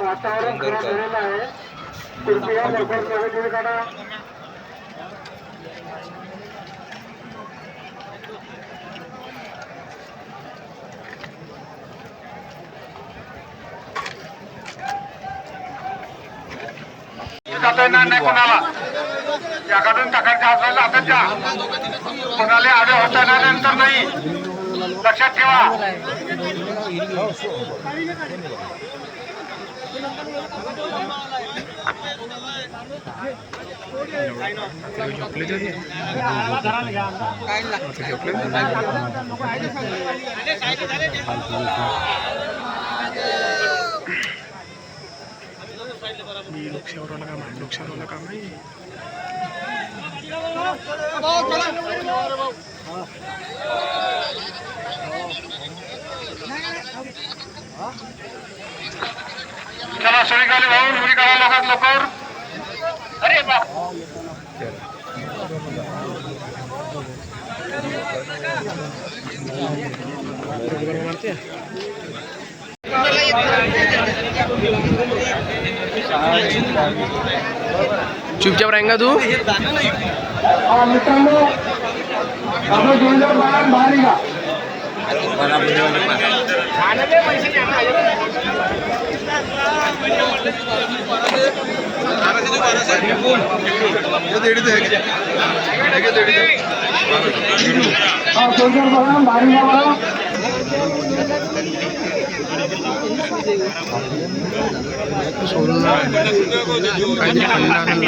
वातावरण खराब झालेलं आहे. कृपया लवकर जाता येणार नाही कोणाला? याकडून टाकायच्या असेल आता द्या कोणाला आडे होता येणार नंतर नाही. लक्षात ठेवा. लोकशाहीवरला काम आहे लोकशाहीवरला काम आहे चला सुरी खाली भाऊ सुरी काढा लोकात लवकर अरे बा चुपचाप राहींगा तू? मित्रांनो आपलं जोरदार बाळात बाहेर का हा जोरदार बारा. काहीतरी फंडा लागत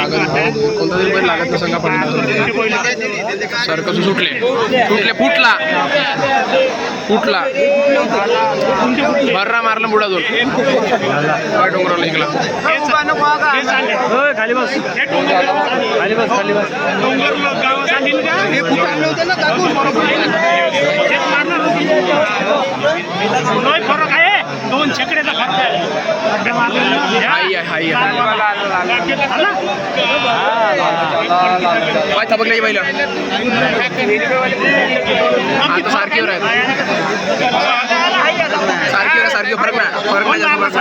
कोणता तरी लागत सुटले सुटले फुटला फुटला बर्रा मारला बुडातून काय डोंगराला निघला खाली बस खाली बस खाली बस फरक आहे दोन छकड्याचा फरक आहे आई आहे. आहे पाय थबकल्याची पहिलं आता सारखीवर आहेत सारखीवर सारखी फरक नाही फरक नाही जास्त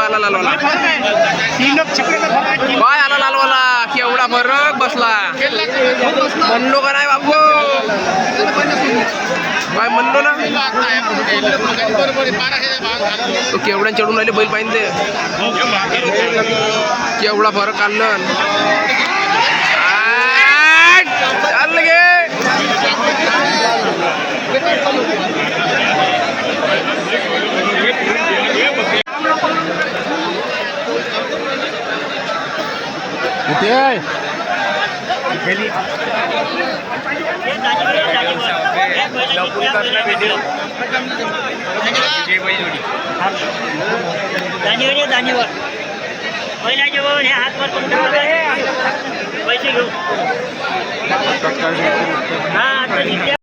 आला लालवाला. पाय आला लालवाला. केवढा फरक बसला. म्हणलो का नाही बापू? काय म्हणलो ना. तो केवढ्या चढून राहिले बैल पाहिजे केवढा फरक काढलं आठ! चाललं गे. कुठे आहे? થેલી દાનીવર દાનીવર પહેલા જેવો ને હાથ પર પૈસા હા.